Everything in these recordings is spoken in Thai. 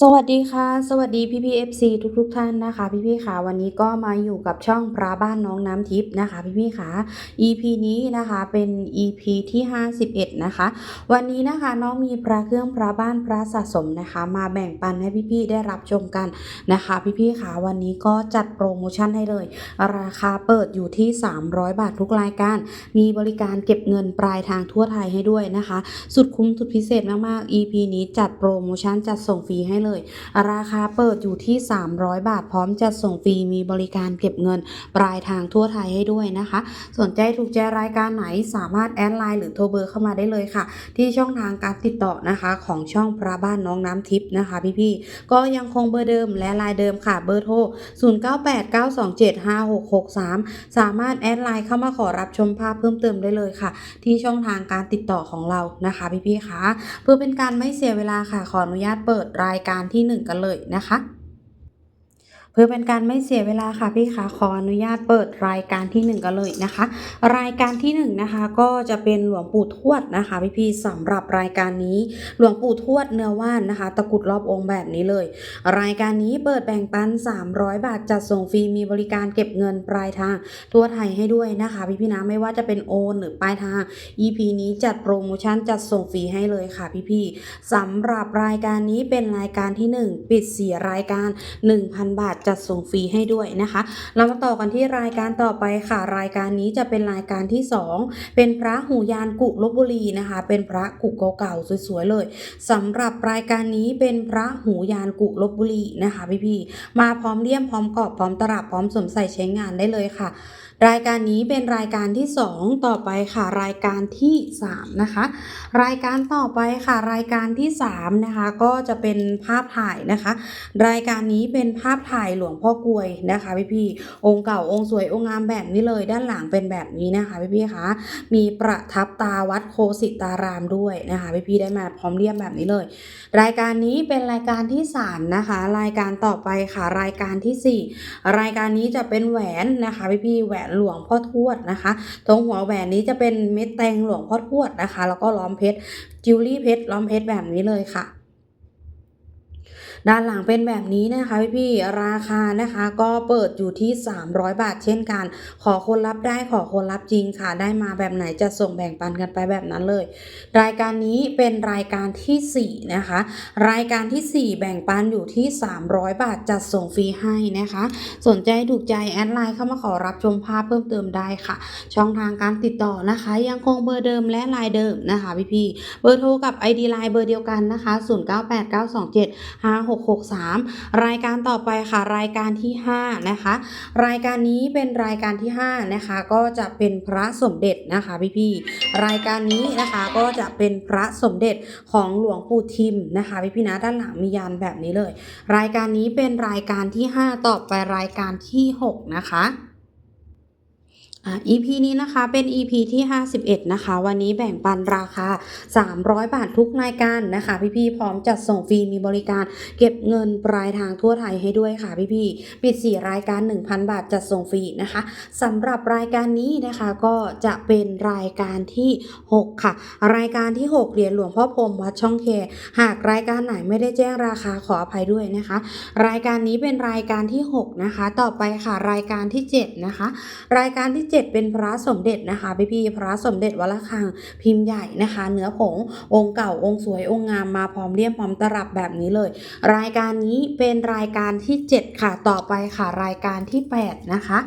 สวัสดีค่ะ สวัสดีพี่พีเอฟซีทุกทุกท่านนะคะ พี่พี่ค่ะวันนี้ก็มาอยู่กับช่องพระบ้านน้องน้ำทิพย์นะคะ พี่พี่ค่ะ EP นี้นะคะเป็น EP ที่ 51 นะคะ วันนี้นะคะน้องมีพระเครื่องพระบ้านพระสะสมนะคะ มาแบ่งปันให้พี่พี่ได้รับชมกันนะคะ พี่พี่ค่ะวันนี้ก็จัดโปรโมชั่นให้เลย ราคาเปิดอยู่ที่ 300 บาททุกรายการ มีบริการเก็บเงินปลายทางทั่วไทยให้ด้วยนะคะ สุดคุ้มสุดพิเศษมากๆ EP นี้จัดโปรโมชั่นจัดส่งฟรีให้เลย ราคาเปิดอยู่ที่ 300 บาท พร้อมจัดส่งฟรีมีบริการเก็บเงิน ปลายทางทั่วไทยให้ด้วยนะคะ สนใจถูกใจรายการไหนสามารถแอดไลน์หรือโทรเบอร์เข้ามาได้เลยค่ะ ที่ช่องทางการติดต่อนะคะของช่องพระบ้านน้องน้ำทิพย์นะคะพี่ๆก็ยังคงเบอร์เดิมและไลน์เดิมค่ะเบอร์โทร 0989275663 สามารถแอดไลน์เข้ามาขอรับชมภาพเพิ่มเติมได้เลยค่ะ ที่ช่องทางการติดต่อของเรานะคะพี่ๆคะเพื่อเป็นการไม่เสียเวลาค่ะขออนุญาตเปิดรายการที่หนึ่งกันเลยนะคะ พื่อเป็นการไม่เสียเวลาค่ะพี่คะขออนุญาตเปิดรายการที่หนึ่งกันเลยนะคะ รายการที่หนึ่งนะคะก็จะเป็นหลวงปู่ทวดนะคะพี่พี่สำหรับรายการนี้หลวงปู่ทวดเนื้อว่านนะคะ ตะกรุดรอบองค์แบบนี้เลย รายการนี้เปิดแบ่งปัน 300 บาทจัดส่งฟรีมีบริการเก็บเงินปลายทาง ทั่วไทยให้ด้วยนะคะพี่พี่นะไม่ว่าจะเป็นโอนหรือปลายทาง EP นี้จัดโปรโมชั่นจัดส่งฟรีให้เลยค่ะพี่พี่สำหรับรายการนี้เป็นรายการที่หนึ่งปิดเสียรายการ 1,000 บาทจัดส่งฟรีให้ด้วยนะคะ เรามาต่อกันที่รายการต่อไปค่ะ รายการนี้จะเป็นรายการที่ 2 เป็นพระหูยานกุลบบุรีนะคะ เป็นพระกุเก่าๆสวยๆเลยสำหรับรายการนี้เป็นพระหูยานกุลบบุรีนะคะพี่ๆมาพร้อมเลี่ยมพร้อมกรอบพร้อมตลับพร้อมสวมใส่ใช้งานได้เลยค่ะ รายการนี้เป็นรายการที่ 2 ต่อไปค่ะ รายการที่ 3 นะคะ รายการต่อไปค่ะ รายการที่ 3 นะคะ ก็จะเป็นภาพถ่ายนะคะ รายการนี้เป็นภาพถ่ายหลวงพ่อกลวยนะคะพี่พี่องค์เก่าองค์สวยองค์งามแบบนี้เลยด้านหลังเป็นแบบนี้นะคะพี่พี่คะมีประทับตาวัดโคสิตารามด้วยนะคะพี่พี่ได้มาพร้อมเรียบแบบนี้เลย รายการนี้เป็นรายการที่สามนะคะ รายการต่อไปค่ะ รายการที่สี่รายการนี้จะเป็นแหวนนะคะพี่พี่แหวนหลวงพ่อทวดนะคะ ตรงหัวแหวนนี้จะเป็นเม็ดแตงหลวงพ่อทวดนะคะ แล้วก็ล้อมเพชรจิวเวลรี่เพชรล้อมเพชรแบบนี้เลยค่ะ ด้านหลังเป็นแบบนี้นะคะพี่พี่ๆราคานะคะก็เปิดอยู่ที่ 300 บาทเช่นกัน ขอคนรับได้ขอคนรับจริงค่ะ ได้มาแบบไหนจะส่งแบ่งปันกันไปแบบนั้นเลย รายการนี้เป็นรายการที่4นะคะรายการที่ 4 แบ่งปันอยู่ที่ 300 บาทจัดส่งฟรีให้นะคะ สนใจถูกใจแอดไลน์เข้ามาขอรับชมภาพเพิ่มเติมได้ค่ะ ช่องทางการติดต่อนะคะ ยังคงเบอร์เดิมและไลน์เดิมนะคะพี่พี่ๆเบอร์โทรกับ ID ไลน์เบอร์เดียวกันนะคะ 09892756 2663 รายการต่อไปค่ะ รายการที่ 5 นะคะ รายการนี้เป็นรายการที่ 5 นะคะ ก็จะเป็นพระสมเด็จนะคะพี่พี่ๆรายการนี้นะคะก็จะเป็นพระสมเด็จของหลวงปู่ทิมนะคะพี่พี่ๆนะด้านหลังมียันแบบนี้เลย รายการนี้เป็นรายการที่ 5 ต่อไปรายการที่ 6 นะคะ EP นี้นะคะเป็น EP ที่ 51 นะคะ วันนี้แบ่งปันราคา 300 บาททุกรายการนะคะ พี่ๆพร้อมจัดส่งฟรีมีบริการ เก็บเงินปลายทางทั่วไทยให้ด้วยค่ะพี่ๆปิด 4 รายการ 1,000 บาทจัดส่งฟรีนะคะสำหรับรายการนี้นะคะก็จะเป็นรายการที่ 6 ค่ะ รายการที่ 6เหรียญหลวงพ่อพรมวัดช่องแคหากรายการไหนไม่ได้แจ้งราคาขออภัยด้วยนะคะ รายการนี้เป็นรายการที่ 6 นะคะ ต่อไปค่ะรายการที่ 7 นะคะ รายการที่7เป็นพระสมเด็จนะคะพี่พี่ๆพระสมเด็จวัดระฆังพิมพ์ใหญ่นะคะ เนื้อผงองค์เก่าองค์สวยองค์งามมาพร้อมเลี่ยมพร้อมตลับแบบนี้เลย รายการนี้เป็นรายการที่ 7 ค่ะต่อไปค่ะรายการที่ 8 นะคะ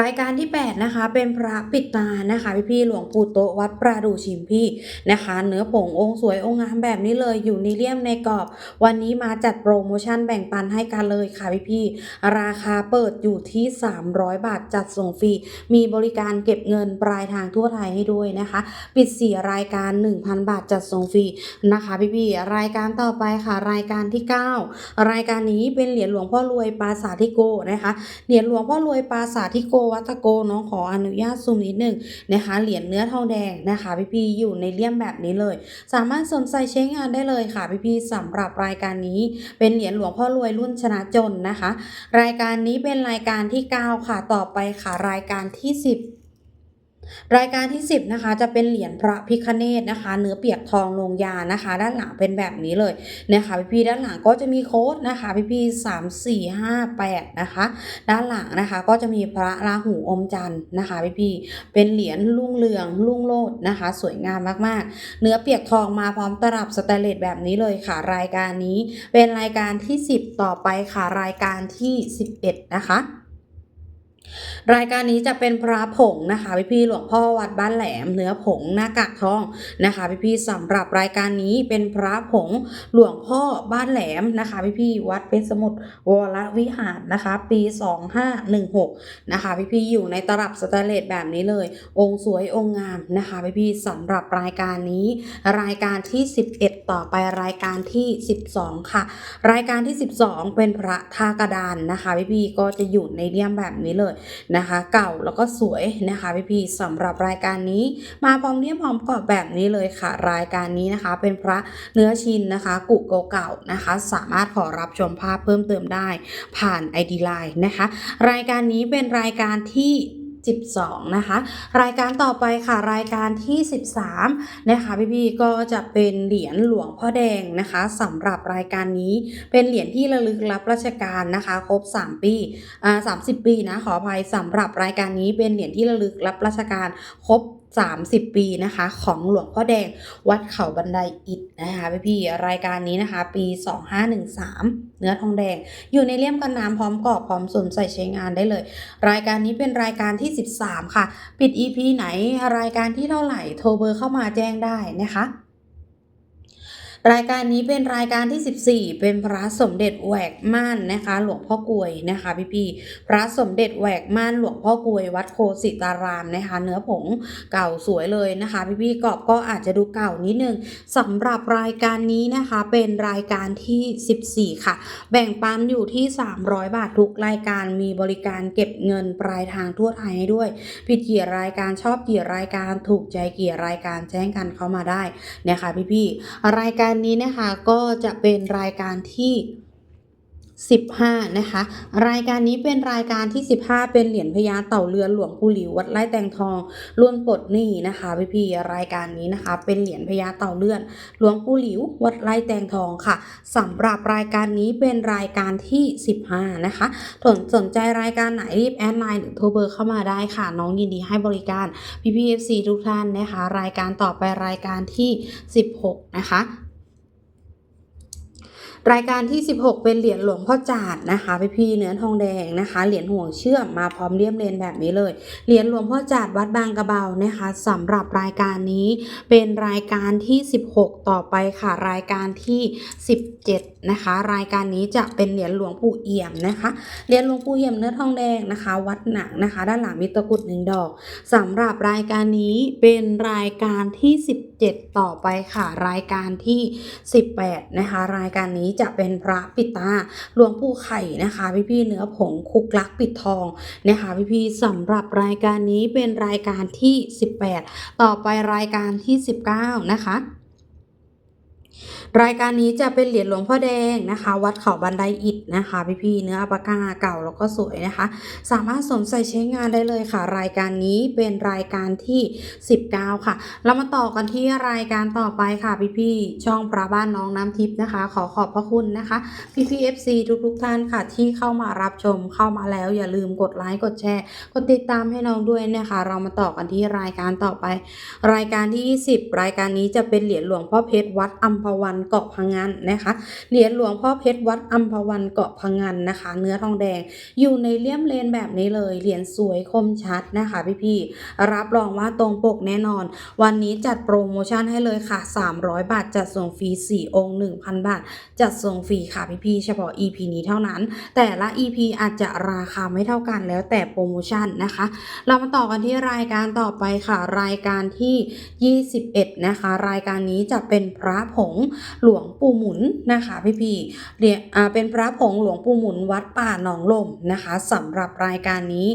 รายการที่ 8 นะคะ เป็นพระปิดตานะคะพี่พี่ๆหลวงปู่โตวัดประดูชิมพี่นะคะ เนื้อผงองค์สวยองค์งามแบบนี้เลยอยู่ในเลี่ยมในกรอบ วันนี้มาจัดโปรโมชั่นแบ่งปันให้กันเลยค่ะพี่พี่ๆราคาเปิดอยู่ที่ 300 บาทจัดส่งฟรี มีบริการเก็บเงินปลายทางทั่วไทยให้ด้วยนะคะ ปิด 4 รายการ 1,000 บาทจัดส่งฟรีนะคะพี่พี่ๆรายการต่อไปค่ะ รายการที่ 9 รายการนี้เป็นเหรียญหลวงพ่อรวยปราสาทธิโกนะคะเหรียญหลวงพ่อรวยปราสาทธิโกวัตโกน้องขออนุญาตซูมนิดหนึ่งนะคะเหรียญเนื้อทองแดงนะคะพี่พีอยู่ในเลี่ยมแบบนี้เลย สามารถสนใจใช้งานได้เลยค่ะพี่พีสำหรับรายการนี้ เป็นเหรียญหลวงพ่อรวยรุ่นชนะจนนะคะ รายการนี้เป็นรายการที่ 9 ค่ะต่อไปค่ะรายการที่ 10 รายการที่ 10นะคะจะเป็นเหรียญพระพิฆเนศนะคะ เนื้อเปียกทองลงยานะคะ ด้านหลังเป็นแบบนี้เลยนะคะพี่ๆด้านหลังก็จะมีโค้ดนะคะพี่ๆสามสี่ห้าแปดนะคะ ด้านหลังนะคะก็จะมีพระราหูอมจันทร์นะคะพี่ๆเป็นเหรียญรุ่งเรืองรุ่งโรจน์นะคะ สวยงามมากๆ เนื้อเปียกทองมาพร้อมตลับสแตเลสแบบนี้เลยค่ะ รายการนี้เป็นรายการที่ 10 ต่อไปค่ะรายการที่ 11 นะคะ รายการนี้จะเป็นพระผงนะคะพี่พี่หลวงพ่อวัดบ้านแหลมเนื้อผงหน้ากากทองนะคะพี่พี่สำหรับรายการนี้เป็นพระผงหลวงพ่อบ้านแหลมนะคะพี่พี่วัดเพชรสมุทรวรวิหารนะคะ ปี 2516นะคะพี่พี่อยู่ในตลับสแตนเลสแบบนี้เลย องค์สวยองค์งามนะคะพี่พี่สำหรับรายการนี้ รายการที่ 11 ต่อไปรายการที่ 12 ค่ะ รายการที่ 12 เป็นพระท่ากระดานนะคะพี่พี่ก็จะอยู่ในเลี่ยมแบบนี้เลยนะคะ เก่าแล้วก็สวยนะคะพี่พี่ๆสำหรับรายการนี้ มาพร้อมเนี้ยพร้อมกรอบแบบนี้เลยค่ะ รายการนี้นะคะ เป็นพระเนื้อชินนะคะ กุเก่าๆนะคะ สามารถขอรับชมภาพเพิ่มเติมได้ ผ่าน ID Line นะคะ รายการนี้เป็นรายการที่ 12 นะคะ รายการต่อไปค่ะรายการที่ 13 นะคะพี่ๆก็จะเป็นเหรียญหลวงพ่อแดงนะคะสำหรับรายการนี้เป็นเหรียญที่ระลึกรับราชการนะคะ ครบ 3 ปีอ่า30 ปีนะขออภัยสำหรับรายการนี้เป็นเหรียญที่ระลึกรับราชการครบ 30 ปีนะคะ ของหลวงพ่อแดงวัดเขาบันไดอิฐนะคะพี่พี่รายการนี้นะคะ ปี 2513 เนื้อทองแดง อยู่ในเลี่ยมกันน้ำพร้อมกรอบพร้อมสวมใส่ใช้งานได้เลย รายการนี้เป็นรายการที่ 13 ค่ะ ปิด EP ไหนรายการที่เท่าไหร่โทรเบอร์เข้ามาแจ้งได้นะคะ รายการนี้เป็นรายการที่ 14 เป็นพระสมเด็จแหวกม่านนะคะ หลวงพ่อกลวยนะคะพี่ๆพระสมเด็จแหวกม่านหลวงพ่อกลวยวัดโคสิตารามนะคะ เนื้อผงเก่าสวยเลยนะคะพี่ๆกรอบก็อาจจะดูเก่านิดนึงสำหรับรายการนี้นะคะเป็นรายการที่ 14 ค่ะ แบ่งปันอยู่ที่ 300 บาททุกรายการมีบริการเก็บเงินปลายทางทั่วไทยให้ด้วยผิดกี่รายการชอบกี่รายการถูกใจกี่รายการแจ้งกันเข้ามาได้นะคะพี่ๆรายการนี้นะคะก็จะเป็นรายการที่ 15 นะคะ รายการนี้เป็นรายการที่ 15 เป็นเหรียญพญาเต่าเรือนหลวงปู่หลิววัดไร่แตงทองล้วนปลดหนี้นะคะพี่พี่ๆรายการนี้นะคะ เป็นเหรียญพญาเต่าเรือนหลวงปู่หลิววัดไร่แตงทองค่ะสำหรับรายการนี้เป็นรายการที่ 15 นะคะสนสนใจรายการไหนรีบแอดไลน์หรือโทรเบอร์เข้ามาได้ค่ะ น้องยินดีให้บริการพี่พีเอฟซีทุกท่านนะคะ รายการต่อไปรายการที่ 16 นะคะ รายการที่ 16 เป็นเหรียญหลวงพ่อจาดนะคะพี่พี่เนื้อทองแดงนะคะ เหรียญห่วงเชื่อมมาพร้อมเลี่ยมเลนแบบนี้เลย เหรียญหลวงพ่อจาดวัดบางกระเบานะคะสำหรับรายการนี้เป็นรายการที่ 16 ต่อไปค่ะ รายการที่ 17 นะคะ รายการนี้จะเป็นเหรียญหลวงปู่เอี่ยมนะคะ เหรียญหลวงปู่เอี่ยมเนื้อทองแดงนะคะ วัดหนังนะคะ ด้านหลังมีตะกุดหนึ่งดอกสำหรับรายการนี้เป็นรายการที่ 17 ต่อไปค่ะ รายการที่ 18 นะคะ รายการนี้จะเป็นพระปิดตาหลวงปู่ไข่นะคะ พี่ๆเนื้อผงคุกลักปิดทองนะคะพี่ๆสำหรับรายการนี้เป็นรายการที่ 18 ต่อไปรายการที่ 19 นะคะรายการนี้จะเป็นเหรียญหลวงพ่อแดงนะคะ วัดเขาบันไดอิฐนะคะพี่ๆเนื้ออัปกาเก่าแล้วก็สวยนะคะ สามารถสวมใส่ใช้งานได้เลยค่ะ รายการนี้เป็นรายการที่ 19 ค่ะ เรามาต่อกันที่รายการต่อไปค่ะพี่ๆช่องพระบ้านน้องน้ำทิพย์นะคะ ขอขอบพระคุณนะคะพี่ๆ FC ทุกๆท่านค่ะ ที่เข้ามารับชมเข้ามาแล้ว อย่าลืมกดไลค์กดแชร์กดติดตามให้น้องด้วยนะคะ เรามาต่อกันที่รายการต่อไป รายการที่ 20 รายการนี้จะเป็นเหรียญหลวงพ่อเพชรวัดอัมพวันเกาะพังงานนะคะเหรียญหลวงพ่อเพชรวัดอัมพวันเกาะพังงานนะคะ เนื้อทองแดงอยู่ในเลี่ยมเลนแบบนี้เลยเหรียญสวยคมชัดนะคะพี่ๆรับรองว่าตรงปกแน่นอน วันนี้จัดโปรโมชั่นให้เลยค่ะ 300 บาทจัดส่งฟรี4 องค์ 1,000 บาท จัดส่งฟรีค่ะพี่ๆเฉพาะ EP นี้เท่านั้น แต่ละ EP อาจจะราคาไม่เท่ากันแล้วแต่โปรโมชั่นนะคะ เรามาต่อกันที่รายการต่อไปค่ะ รายการที่ 21 นะคะ รายการนี้จะเป็นพระผงหลวงปู่หมุนนะคะพี่พี่เรียเป็นพระผงหลวงปู่หมุนวัดป่าหนองลมนะคะสำหรับรายการนี้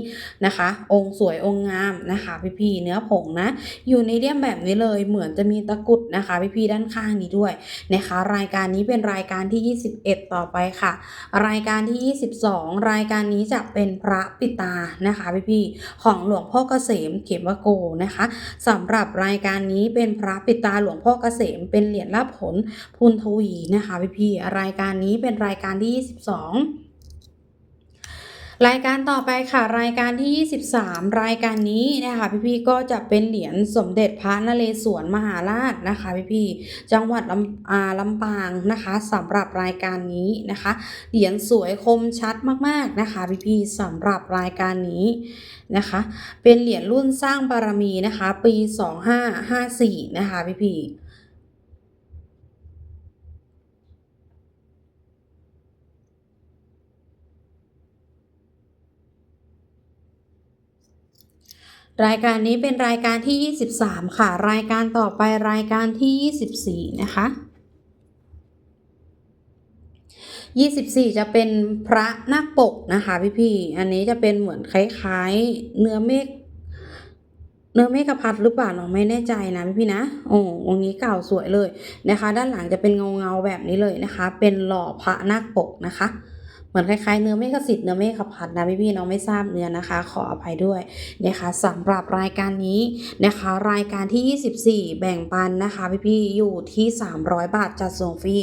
นะคะ องค์สวยองค์งามนะคะพี่พี่เนื้อผงนะ อยู่ในเดียมแบบนี้เลยเหมือนจะมีตะกุดนะคะพี่พี่ด้านข้างนี้ด้วยนะคะ รายการนี้เป็นรายการที่ 21 ต่อไปค่ะ รายการที่ 22 รายการนี้จะเป็นพระปิตานะคะพี่พี่ของหลวงพ่อเกษมเขมโกนะคะสำหรับรายการนี้เป็นพระปิตาหลวงพ่อเกษมเป็นเหรียญรับผลพุนทวีนะคะพี่พี่รายการนี้เป็นรายการที่ 22รายการต่อไปค่ะรายการที่ 23 รายการนี้นะคะพี่ๆก็จะเป็นเหรียญสมเด็จพระนเรศวรมหาราชนะคะพี่ๆจังหวัดลำอาลำปางนะคะสำหรับรายการนี้นะคะเหรียญสวยคมชัดมากๆนะคะพี่ๆสำหรับรายการนี้นะคะเป็นเหรียญรุ่นสร้างบารมีนะคะปี 2554นะคะพี่ๆ รายการนี้เป็นรายการที่ 23 ค่ะ รายการต่อไปรายการที่ 24 นะคะ 24 จะเป็นพระนาคปกนะคะพี่ๆอันนี้จะเป็นเหมือนคล้ายๆเนื้อเมฆเนื้อเมฆพัดหรือเปล่าน้องไม่แน่ใจนะพี่ๆนะโอ้องค์นี้เก่าสวยเลยนะคะ ด้านหลังจะเป็นเงาเงาๆแบบนี้เลยนะคะ เป็นหล่อพระนาคปกนะคะ เหมือนคล้ายๆเนื้อเมฆสิทธิ์เนื้อเมฆพัดนะพี่ๆน้องไม่ทราบเนื้อนะคะ ขออภัยด้วยนะคะสำหรับรายการนี้นะคะ รายการที่ 24 แบ่งปันนะคะพี่ๆอยู่ที่ 300 บาทจัดส่งฟรี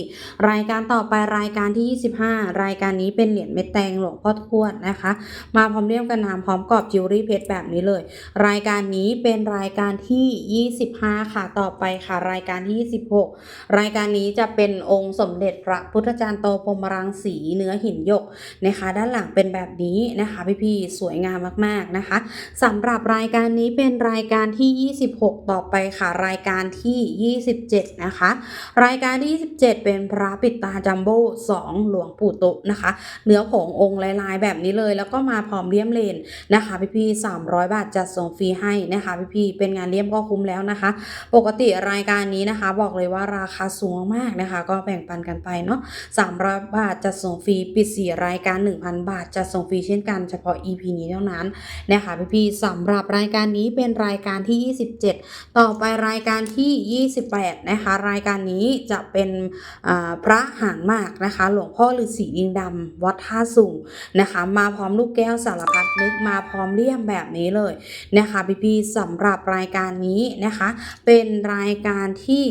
รายการต่อไปรายการที่ 25 รายการนี้เป็นเหรียญเม็ดแตงหลวงพ่อทวดนะคะ มาพร้อมเลี่ยมกันน้ำพร้อมกรอบจิวเวลรี่เพชรแบบนี้เลย รายการนี้เป็นรายการที่ 25 ค่ะต่อไปค่ะ รายการที่ 26 รายการนี้จะเป็นองค์สมเด็จพระพุทธจารย์โตพรมรังสีเนื้อหินหยกนะคะ ด้านหลังเป็นแบบนี้นะคะพี่ๆสวยงามมากๆนะคะสำหรับรายการนี้เป็นรายการที่ 26 ต่อไปค่ะ รายการที่ 27 นะคะ รายการที่ 27 เป็นพระปิดตาจัมโบ้2หลวงปู่ตุนะคะ เนื้อผงองค์ลายๆ แบบนี้เลย แล้วก็มาพร้อมเลี่ยมเลนนะคะพี่ๆ300 บาทจัดส่งฟรีให้นะคะพี่ๆเป็นงานเลี่ยมก็คุ้มแล้วนะคะ ปกติรายการนี้นะคะ บอกเลยว่าราคาสูงมากนะคะ ก็แบ่งปันกันไปเนาะ300 บาทจัดส่งฟรีปิด4 รายการ 1,000 บาทจัดส่งฟรีเช่นกันเฉพาะ EP นี้เท่านั้นนะคะพี่ๆสำหรับรายการนี้เป็นรายการที่ 27 ต่อไปรายการที่ 28 นะคะ รายการนี้จะเป็นพระหางมากนะคะ หลวงพ่อฤาษีลิงดำวัดท่าสูงนะคะ มาพร้อมลูกแก้วสารพัดนึกมาพร้อมเลี่ยมแบบนี้เลยนะคะพี่ๆสำหรับรายการนี้นะคะ เป็นรายการที่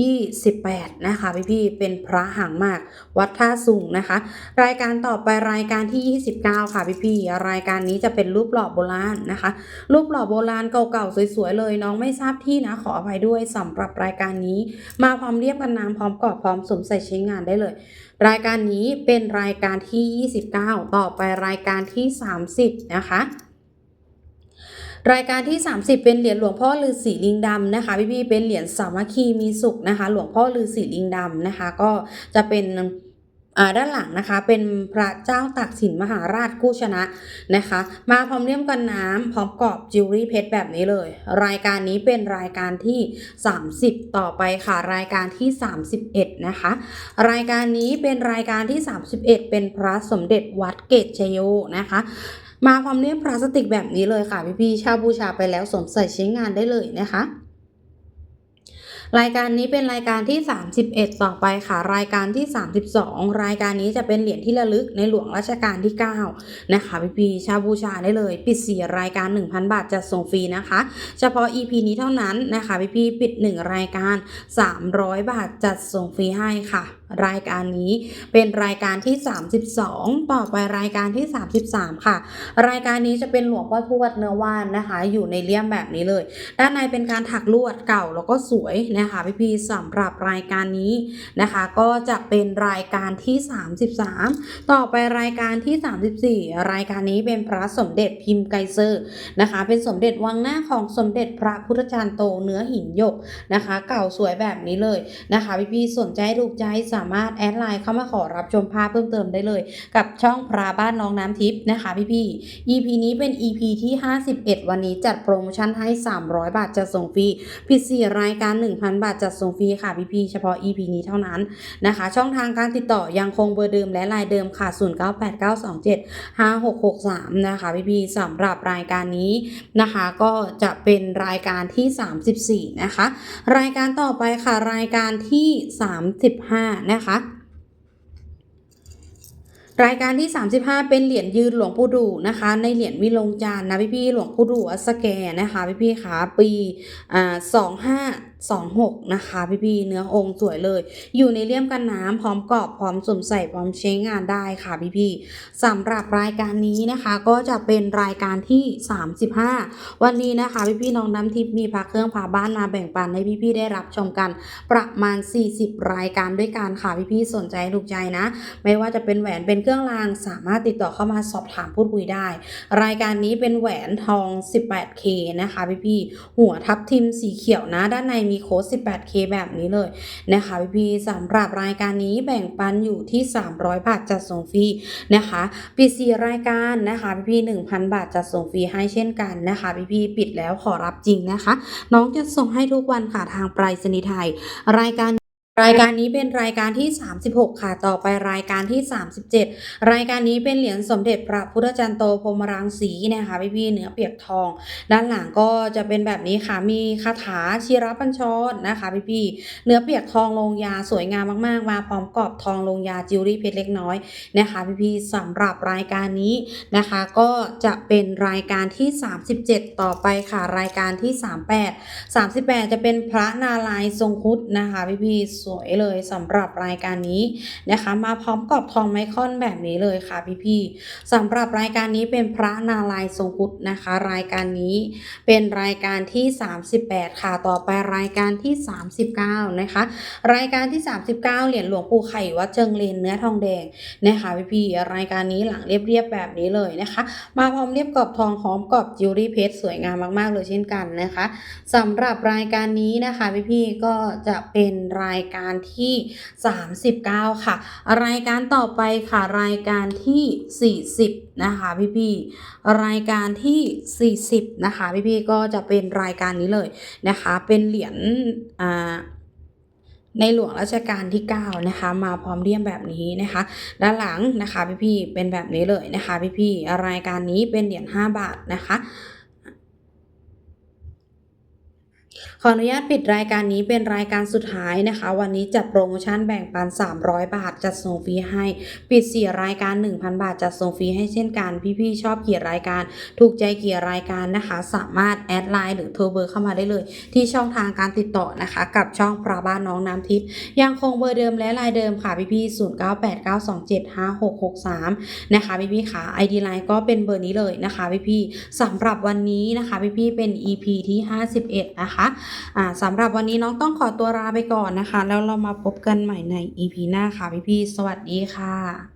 28 นะคะพี่ๆเป็นพระหางมากวัดท่าสูงนะคะ รายการต่อไปรายการที่ 29 ค่ะพี่ๆรายการนี้จะเป็นรูปหล่อโบราณนะคะ รูปหล่อโบราณเก่าๆสวยๆเลย น้องไม่ทราบที่นะขออภัยด้วยสำหรับรายการนี้ มาพร้อมเรียบกันน้ำพร้อมกรอบพร้อมสวมใส่ใช้งานได้เลย รายการนี้เป็นรายการที่ 29 ต่อไปรายการที่ 30 นะคะ รายการที่ 30 เป็นเหรียญหลวงพ่อฤาษีลิงดำนะคะพี่ๆเป็นเหรียญสามัคคีมีสุขนะคะ หลวงพ่อฤาษีลิงดำนะคะ ก็จะเป็นอ่าด้านหลังนะคะเป็นพระเจ้าตากสินมหาราชกู้ชนะนะคะ มาพร้อมเลี่ยมกันน้ำพร้อมกรอบจิวเวลรี่เพชรแบบนี้เลย รายการนี้เป็นรายการที่ 30 ต่อไปค่ะ รายการที่ 31 นะคะ รายการนี้เป็นรายการที่ 31 เป็นพระสมเด็จวัดเกตชโยนะคะ มาพร้อมเลี่ยมพลาสติกแบบนี้เลยค่ะพี่ๆชาบูชาไปแล้วสวมใส่ใช้งานได้เลยนะคะรายการนี้เป็นรายการที่ 31 ต่อไปค่ะ รายการที่ 32 รายการนี้จะเป็นเหรียญที่ระลึกในหลวงรัชกาลที่ 9 นะคะพี่ๆชาวบูชาได้เลย ปิด 4 รายการ 1,000 บาทจัดส่งฟรีนะคะ เฉพาะ EP นี้เท่านั้นนะคะพี่ๆปิด 1 รายการ 300 บาทจัดส่งฟรีให้ค่ะ รายการนี้เป็นรายการที่ 32 ต่อไปรายการที่ 33 ค่ะ รายการนี้จะเป็นหลวงพ่อทวดเนื้อว่านนะคะ อยู่ในเลี่ยมแบบนี้เลย ด้านในเป็นการถักลวดเก่าแล้วก็สวยนะคะพี่ๆสำหรับรายการนี้นะคะ ก็จะเป็นรายการที่ 33 ต่อไปรายการที่ 34 รายการนี้เป็นพระสมเด็จพิมพ์ไกเซอร์นะคะ เป็นสมเด็จวังหน้าของสมเด็จพระพุทธจารย์โตเนื้อหินหยกนะคะ เก่าสวยแบบนี้เลยนะคะพี่ๆสนใจถูกใจสาามารถแอดไลน์เข้ามาขอรับชมภาพเพิ่มเติมได้เลย กับช่องพระบ้านน้องน้ำทิพย์นะคะพี่ๆ EP นี้เป็น EP ที่ 51 วันนี้จัดโปรโมชั่นให้ 300 บาทจะส่งฟรีผิด4รายการ 1,000 บาทจัดส่งฟรีค่ะพี่ๆ เฉพาะ EP นี้เท่านั้นนะคะ ช่องทางการติดต่อยังคงเบอร์เดิมและลายเดิมค่ะ 098927 5663 นะคะพี่ๆสำหรับรายการนี้นะคะก็จะเป็นรายการที่ 34 นะคะ รายการต่อไปค่ะรายการที่ 35นะคะ รายการที่ 35 เป็นเหรียญยืนหลวงปู่ดูนะคะ ในเหรียญวิลงจานนะพี่ๆหลวงปู่ดูวัสแกนะคะพี่ๆขาปีอ่า 26 นะคะพี่ๆเนื้อองค์สวยเลย อยู่ในเลี่ยมกันน้ำพร้อมกรอบพร้อมสวมใส่พร้อมใช้งานได้ค่ะพี่ๆสำหรับรายการนี้นะคะก็จะเป็นรายการที่ 35 วันนี้นะคะพี่ๆน้องน้ำทิพย์มีพาเครื่องพาบ้านมาแบ่งปันให้พี่ๆได้รับชมกันประมาณ 40 รายการด้วยกันค่ะพี่ๆสนใจถูกใจนะ ไม่ว่าจะเป็นแหวนเป็นเครื่องรางสามารถติดต่อเข้ามาสอบถามพูดคุยได้ รายการนี้เป็นแหวนทอง 18K นะคะพี่ๆหัวทับทิมสีเขียวนะด้านในมีโค้ด 18K แบบนี้เลยนะคะพี่ๆสำหรับรายการนี้แบ่งปันอยู่ที่ 300 บาทจัดส่งฟรีนะคะปิดสี่รายการนะคะพี่ๆ1,000 บาทจัดส่งฟรีให้เช่นกันนะคะพี่ๆปิดแล้วขอรับจริงนะคะ น้องจะส่งให้ทุกวันค่ะทางไปรษณีย์ไทย รายการ รายการนี้เป็นรายการที่ 36 ค่ะ ต่อไปรายการที่ 37 รายการนี้เป็นเหรียญสมเด็จพระพุทธจันทร์โตพรหมรังสีนะคะพี่พี่เนื้อเปียกทอง ด้านหลังก็จะเป็นแบบนี้ค่ะ มีคาถาชีรปัญชรนะคะพี่พี่เนื้อเปียกทองลงยาสวยงามมากๆ มาพร้อมกรอบทองลงยาจิวเวลรี่เพชรเล็กน้อยนะคะพี่พี่สำหรับรายการนี้นะคะก็จะเป็นรายการที่ 37 ต่อไปค่ะรายการที่ 38 38 จะเป็นพระนารายณ์ทรงคุดนะคะพี่พี่ๆสวยเลยสำหรับรายการนี้นะคะ มาพร้อมกรอบทองไมคอนแบบนี้เลยค่ะพี่ๆสำหรับรายการนี้เป็นพระนารายณ์ทรงครุดนะคะ รายการนี้เป็นรายการที่ 38 ค่ะต่อไปรายการที่ 39 นะคะ รายการที่ 39 เหรียญหลวงปู่ไข่วัดเจิงเลนเนื้อทองแดงนะคะพี่ๆรายการนี้หลังเรียบๆแบบนี้เลยนะคะ มาพร้อมเรียบกรอบทองพร้อมกรอบจิวเวลรี่เพชรสวยงามมากๆเลยเช่นกันนะคะสำหรับรายการนี้นะคะพี่ๆก็จะเป็นรายการที่ 39 ค่ะ รายการต่อไปค่ะ รายการที่ 40 นะคะพี่ๆรายการที่ 40 นะคะพี่ๆก็จะเป็นรายการนี้เลยนะคะ เป็นเหรียญอ่าในหลวงรัชกาลที่ 9 นะคะ มาพร้อมเลี่ยมแบบนี้นะคะ ด้านหลังนะคะพี่ๆเป็นแบบนี้เลยนะคะพี่ๆรายการนี้เป็นเหรียญ5บาทนะคะ ขออนุญาตปิดรายการนี้เป็นรายการสุดท้ายนะคะ วันนี้จัดโปรโมชั่นแบ่งปัน 300 บาทจัดส่งฟรีให้ ปิด 4 รายการ 1,000 บาทจัดส่งฟรีให้เช่นกัน พี่ๆชอบกี่รายการ ถูกใจกี่รายการนะคะ สามารถแอดไลน์หรือโทรเบอร์เข้ามาได้เลย ที่ช่องทางการติดต่อนะคะ กับช่องปราบ้านน้องน้ำทิพย์ยังคงเบอร์เดิมและลายเดิมค่ะพี่ๆ0989275663 นะคะพี่ๆค่ะ ID ไลน์ก็เป็นเบอร์นี้เลยนะคะพี่ๆสำหรับวันนี้นะคะพี่ๆเป็น EP ที่ 51 นะคะสำหรับวันนี้น้องต้องขอตัวลาไปก่อนนะคะ แล้วเรามาพบกันใหม่ใน EP หน้าค่ะพี่ๆสวัสดีค่ะ